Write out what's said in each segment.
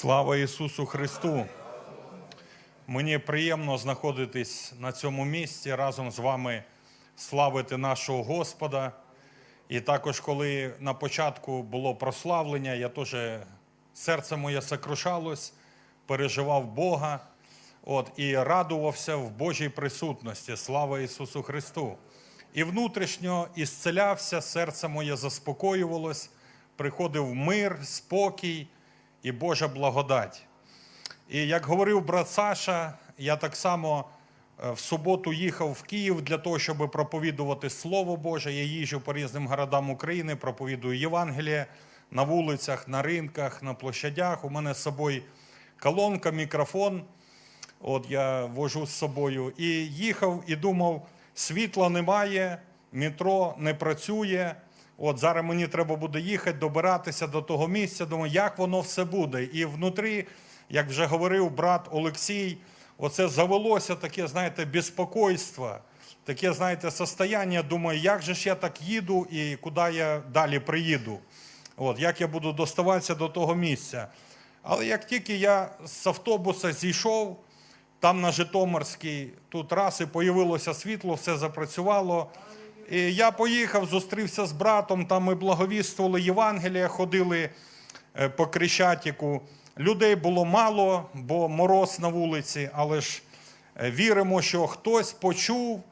Слава Ісусу Христу! Мені приємно знаходитись на цьому місці разом з вами славити нашого Господа. І також, коли на початку було прославлення, я теж серце моє сокрушалось, переживав Бога от, і радувався в Божій присутності. Слава Ісусу Христу! І внутрішньо ісцелявся, серце моє заспокоювалось, приходив мир, спокій і Божа благодать. І як говорив брат Саша, я так само е, в суботу їхав в Київ для того, щоб проповідувати Слово Боже. Я їжджу по різним городам України, проповідую Євангеліє на вулицях, на ринках, на площадях. У мене з собою колонка, мікрофон. От я вожу з собою. І їхав і думав, світла немає, метро не працює. От зараз мені треба буде їхати, добиратися до того місця. Думаю, як воно все буде. І внутрі, як вже говорив брат Олексій, оце завелося таке, знаєте, безпокойство, таке, знаєте, состояння. Думаю, як же ж я так їду і куди я далі приїду? От, як я буду доставатися до того місця. Але як тільки я з автобуса зійшов, там на Житомирській тут раз і появилося світло, все запрацювало. Я поїхав, зустрівся з братом, там ми благовіствували Євангелія, ходили е, по Крещатіку. Людей було мало, бо мороз на вулиці, але ж е, віримо, що хтось почув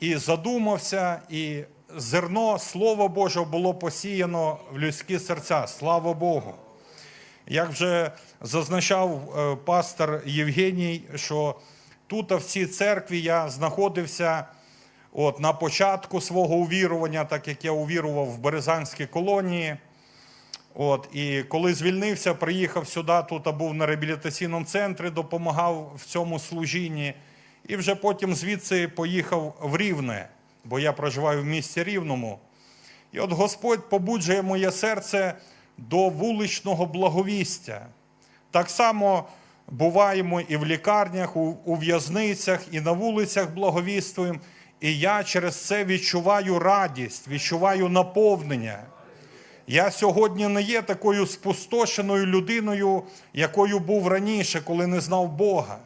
і задумався, і зерно Слова Божого було посіяно в людські серця. Слава Богу. Як вже зазначав е, пастор Євгеній, що тут в цій церкві я знаходився от, на початку свого увірування, так як я увірував в Березанській колонії. От, і коли звільнився, приїхав сюди, тут був на реабілітаційному центрі, допомагав в цьому служінні. І вже потім звідси поїхав в Рівне, бо я проживаю в місті Рівному. І от Господь побуджує моє серце до вуличного благовістя. Так само буваємо і в лікарнях, у, в'язницях, і на вулицях благовіствуємо. І я через це відчуваю радість, відчуваю наповнення. Я сьогодні не є такою спустошеною людиною, якою був раніше, коли не знав Бога.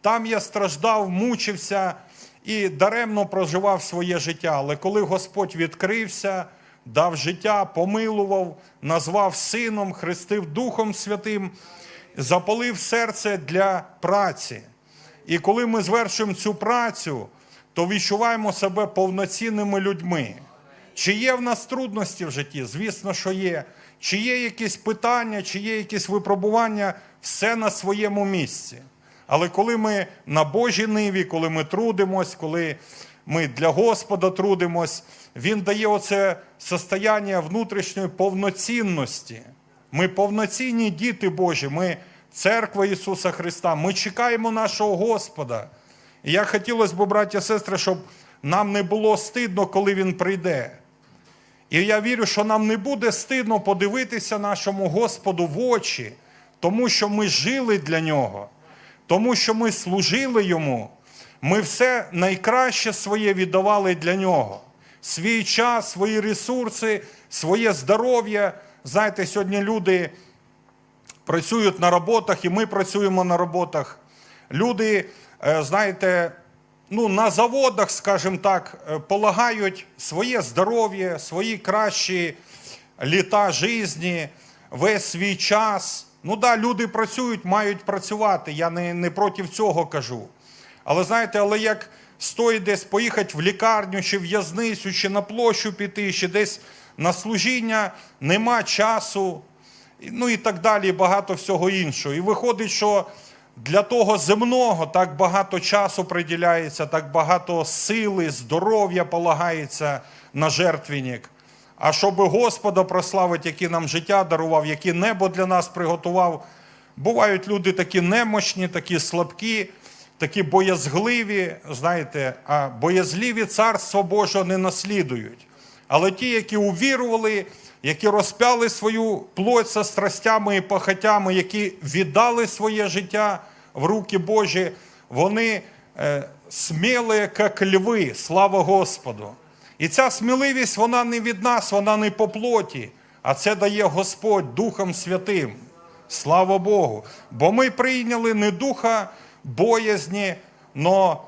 Там я страждав, мучився і даремно проживав своє життя. Але коли Господь відкрився, дав життя, помилував, назвав Сином, хрестив Духом Святим, запалив серце для праці. І коли ми звершуємо цю працю, то відчуваємо себе повноцінними людьми. Чи є в нас трудності в житті? Звісно, що є. Чи є якісь питання, чи є якісь випробування, все на своєму місці. Але коли ми на Божій ниві, коли ми трудимось, коли ми для Господа трудимось, Він дає оце состояння внутрішньої повноцінності. Ми повноцінні діти Божі, ми церква Ісуса Христа, ми чекаємо нашого Господа. І як хотілося б, браті і сестри, щоб нам не було стидно, коли Він прийде. І я вірю, що нам не буде стидно подивитися нашому Господу в очі, тому що ми жили для Нього, тому що ми служили Йому. Ми все найкраще своє віддавали для Нього. Свій час, свої ресурси, своє здоров'я. Знаєте, сьогодні люди працюють на роботах, і ми працюємо на роботах. Люди, знаєте, ну, на заводах, скажімо так, е, полагають своє здоров'я, свої кращі літа житті, весь свій час. Ну да, люди працюють, мають працювати. Я не, не проти цього кажу. Але знаєте, але як стоїть десь поїхати в лікарню, чи в'язницю, чи на площу піти, чи десь на служіння, нема часу, ну і так далі, багато всього іншого. І виходить, що для того земного так багато часу приділяється, так багато сили, здоров'я полагається на жертвенник. А щоб Господа прославити, який нам життя дарував, який небо для нас приготував, бувають люди такі немощні, такі слабкі, такі боязгливі, знаєте, а боязливі царство Божого не наслідують. Але ті, які увірували, які розпяли свою плоть со страстями і похотями, які віддали своє життя в руки Божі, вони е, сміли, як льви, слава Господу. І ця сміливість, вона не від нас, вона не по плоті, а це дає Господь Духом Святим. Слава Богу. Бо ми прийняли не духа боязні, но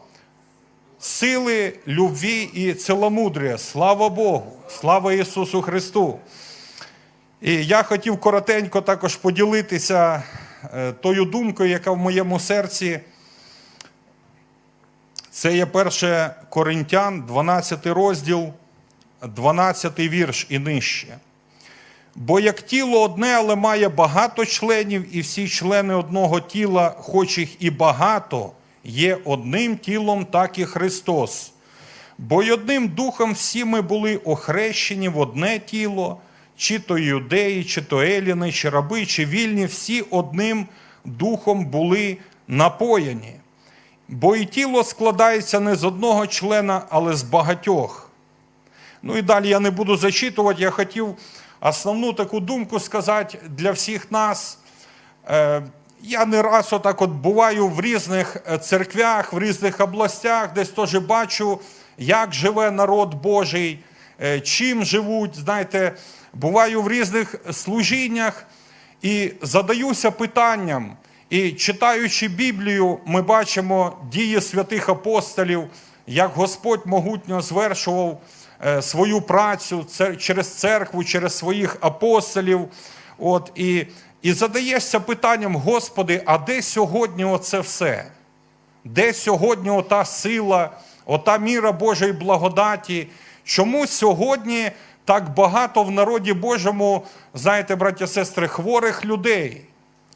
сили, любві і ціломудрія. Слава Богу! Слава Ісусу Христу! І я хотів коротенько також поділитися е, тою думкою, яка в моєму серці. Це є перше Коринтян, 12 розділ, 12 вірш і нижче. Бо як тіло одне, але має багато членів, і всі члени одного тіла, хоч їх і багато, є одним тілом, так і Христос. Бо й одним духом всі ми були охрещені в одне тіло, чи то юдеї, чи то еліни, чи раби, чи вільні, всі одним духом були напояні. Бо і тіло складається не з одного члена, але з багатьох. Ну і далі я не буду зачитувати, я хотів основну таку думку сказати для всіх нас. Е, Я не раз отак от буваю в різних е, церквях, в різних областях, десь теж бачу, як живе народ Божий, е, чим живуть. Знаєте, буваю в різних служіннях і задаюся питанням. І читаючи Біблію, ми бачимо дії святих апостолів, як Господь могутньо звершував е, свою працю через церкву, через своїх апостолів. От, і, і задаєшся питанням, Господи, а де сьогодні оце все? Де сьогодні ота сила, ота міра Божої благодаті? Чому сьогодні так багато в народі Божому, знаєте, браття сестри, хворих людей,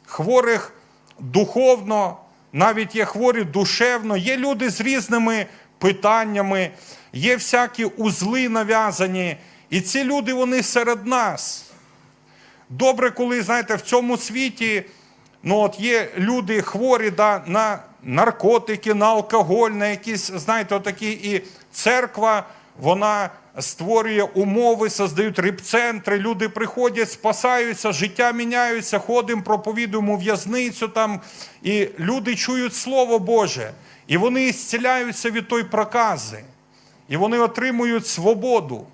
хворих духовно, навіть є хворі душевно, є люди з різними питаннями, є всякі узли нав'язані, і ці люди вони серед нас. Добре, коли, знаєте, в цьому світі ну, от є люди хворі да, на наркотики, на алкоголь, на якісь, знаєте, отакі, і церква, вона створює умови, создають репцентри, люди приходять, спасаються, життя міняються, ходимо, проповідуємо в'язницю там, і люди чують Слово Боже, і вони зціляються від той прокази, і вони отримують свободу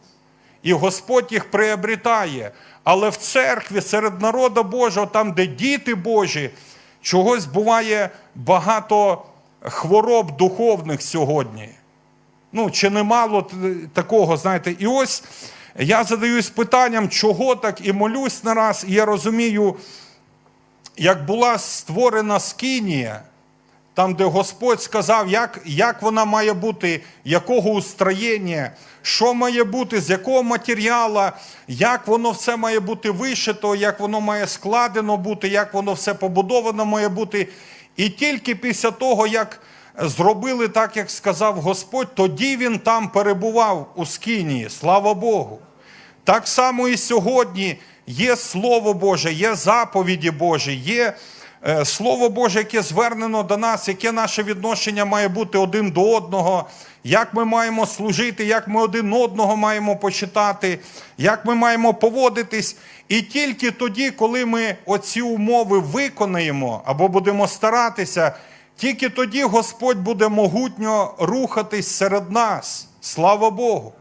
і Господь їх приобретає. Але в церкві серед народу Божого, там, де діти Божі, чогось буває багато хвороб духовних сьогодні. Ну, чи немало такого, знаєте, і ось я задаюсь питанням, чого так, і молюсь нараз, і я розумію, як була створена скинія, там, де Господь сказав, як, як вона має бути, якого устроєння, що має бути, з якого матеріалу, як воно все має бути вишито, як воно має складено бути, як воно все побудовано має бути. І тільки після того, як зробили так, як сказав Господь, тоді він там перебував у скинії. Слава Богу. Так само і сьогодні є Слово Боже, є заповіді Божі, є е, Слово Боже, яке звернено до нас, яке наше відношення має бути один до одного, як ми маємо служити, як ми один одного маємо почитати, як ми маємо поводитись. І тільки тоді, коли ми оці умови виконаємо або будемо старатися, тільки тоді Господь буде могутньо рухатись серед нас. Слава Богу.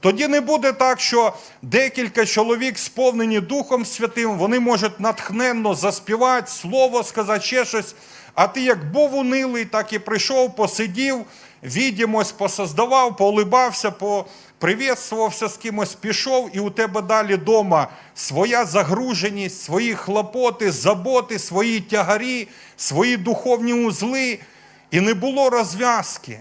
Тоді не буде так, що декілька чоловік, сповнені Духом Святим, вони можуть натхненно заспівати, слово сказати, ще щось. А ти як був унилий, так і прийшов, посидів, відімось посоздавав, поулибався, поприветствувався з кимось, пішов, і у тебе далі вдома своя загруженість, свої хлопоти, заботи, свої тягарі, свої духовні узли, і не було розв'язки.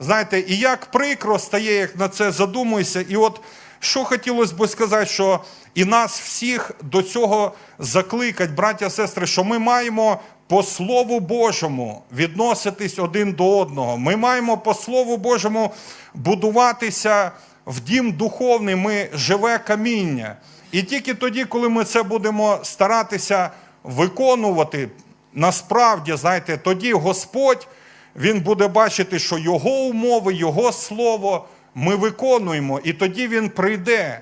Знаєте, і як прикро стає, як на це задумуєшся. І от що хотілося б сказати, що і нас всіх до цього закликать, браття, сестри, що ми маємо по Слову Божому відноситись один до одного. Ми маємо по Слову Божому будуватися в дім духовний, ми живе каміння. І тільки тоді, коли ми це будемо старатися виконувати, насправді, знаєте, тоді Господь він буде бачити, що його умови, його слово ми виконуємо, і тоді він прийде.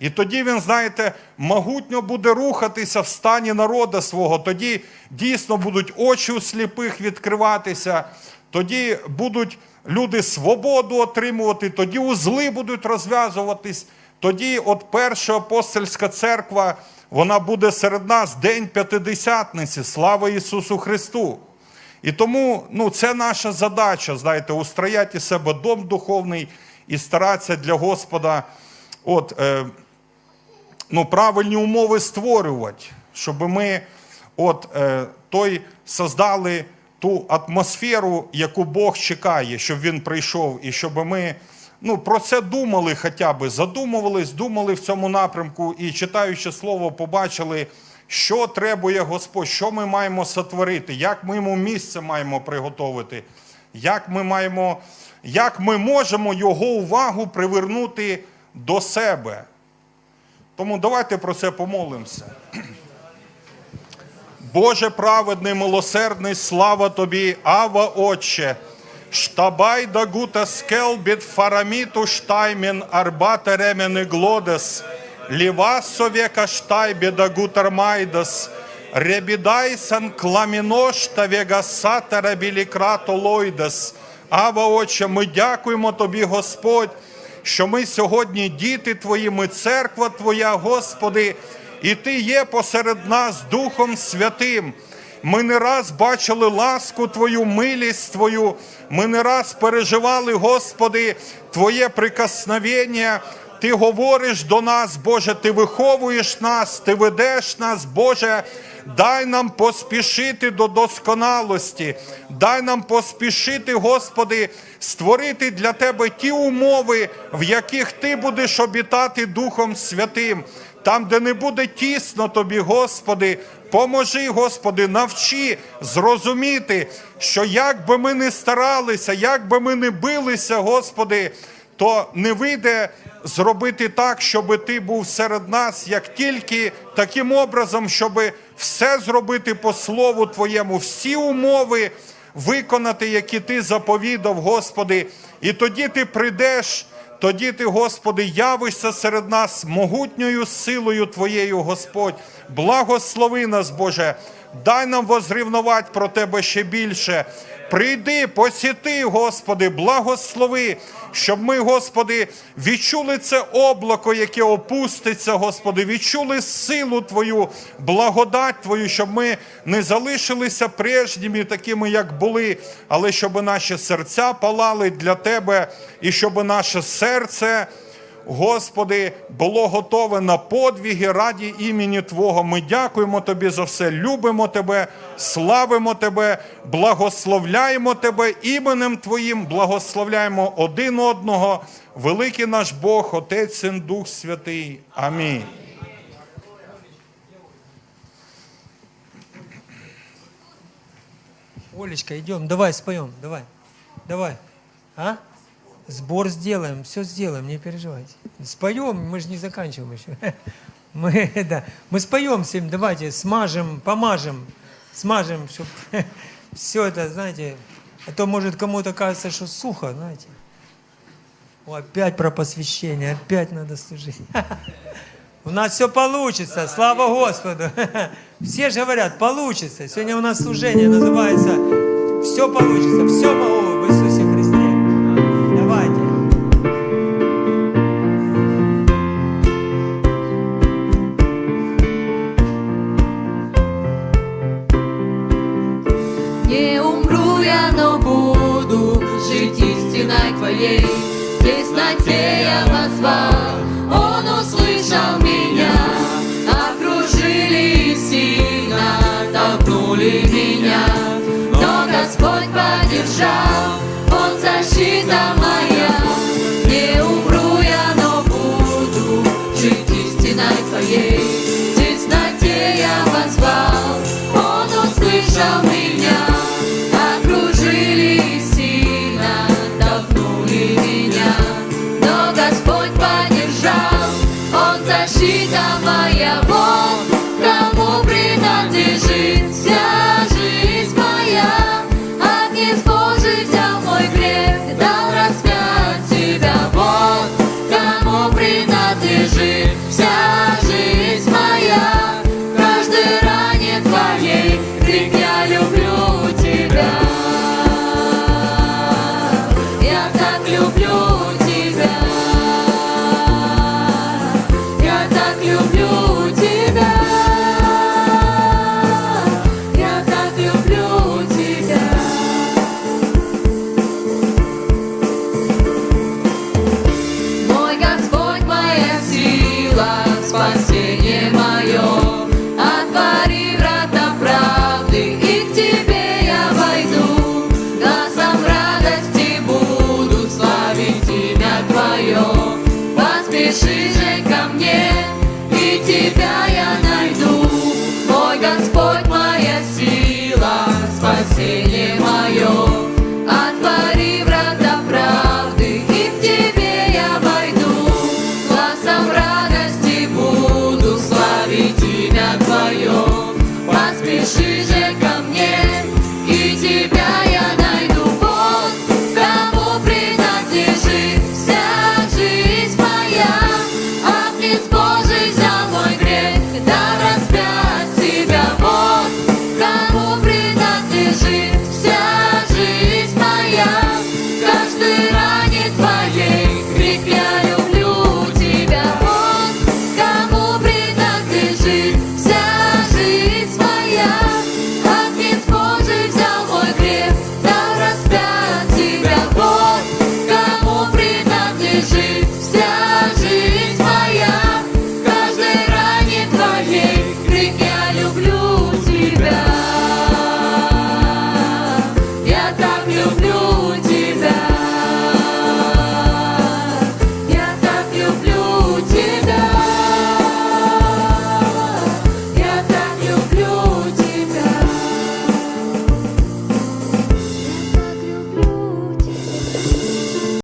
І тоді він, знаєте, могутньо буде рухатися в стані народа свого. Тоді дійсно будуть очі у сліпих відкриватися, тоді будуть люди свободу отримувати, тоді узли будуть розв'язуватись, тоді от перша апостольська церква, вона буде серед нас День П'ятидесятниці. Слава Ісусу Христу! І тому ну, це наша задача, знаєте, устрояти себе дом духовний і старатися для Господа от, е, ну, правильні умови створювати, щоб ми от, е, той создали ту атмосферу, яку Бог чекає, щоб він прийшов, і щоб ми ну, про це думали хоча б, задумувались, думали в цьому напрямку і читаючи слово, побачили, що требує Господь, що ми маємо сотворити, як ми йому місце маємо приготовити, як ми маємо, як ми можемо його увагу привернути до себе. Тому давайте про це помолимося. Боже праведний, милосердний, слава тобі, Ава Отче, штабай да гута скел бід фараміту штаймін арбата ремени глодес, ліва совека штайбі да гутар майдас, ребідайсан кламінош та вегасата рабілікрато лойдас. Ава Отче, ми дякуємо тобі, Господь, що ми сьогодні діти Твої, ми церква Твоя, Господи, і Ти є посеред нас Духом Святим. Ми не раз бачили ласку Твою, милість Твою, ми не раз переживали, Господи, Твоє прикосновення. Ти говориш до нас, Боже, Ти виховуєш нас, Ти ведеш нас, Боже. Дай нам поспішити до досконалості, дай нам поспішити, Господи, створити для Тебе ті умови, в яких Ти будеш обітати Духом Святим. Там, де не буде тісно тобі, Господи, поможи, Господи, навчи зрозуміти, що як би ми не старалися, як би ми не билися, Господи, то не вийде зробити так, щоб Ти був серед нас, як тільки таким образом, щоб все зробити по слову Твоєму, всі умови виконати, які Ти заповідав, Господи, і тоді Ти прийдеш. Тоді ти, Господи, явишся серед нас могутньою силою Твоєю, Господь. Благослови нас, Боже, дай нам возрівнувати про Тебе ще більше. Прийди, посіти, Господи, благослови, щоб ми, Господи, відчули це облако, яке опуститься, Господи, відчули силу Твою, благодать Твою, щоб ми не залишилися прежніми, такими, як були, але щоб наші серця палали для Тебе, і щоб наше серце. Господи, було готове на подвіги раді імені Твого. Ми дякуємо Тобі за все, любимо Тебе, славимо Тебе, благословляємо Тебе іменем Твоїм, благословляємо один одного, великий наш Бог, Отець і Дух Святий. Амінь. Олечка, идем, давай споем, давай, давай, а? Сбор сделаем, все сделаем, не переживайте. Споем, мы же не заканчиваем еще. Мы, да, мы споем всем, давайте, смажем, помажем, смажем, чтобы все это, знаете, а то может кому-то кажется, что сухо, знаете. О, опять про посвящение, опять надо служить. У нас все получится, слава Господу. Все же говорят, получится. Сегодня у нас служение называется «Все получится, все могу истиной Твоей. В тесноте я позвал, Он услышал меня. Окружили сильно толкнули меня. Но Господь поддержал, Он защита моя. Не умру я, но буду жить истиной Твоей. В тесноте я позвал, Он услышал меня. Somebody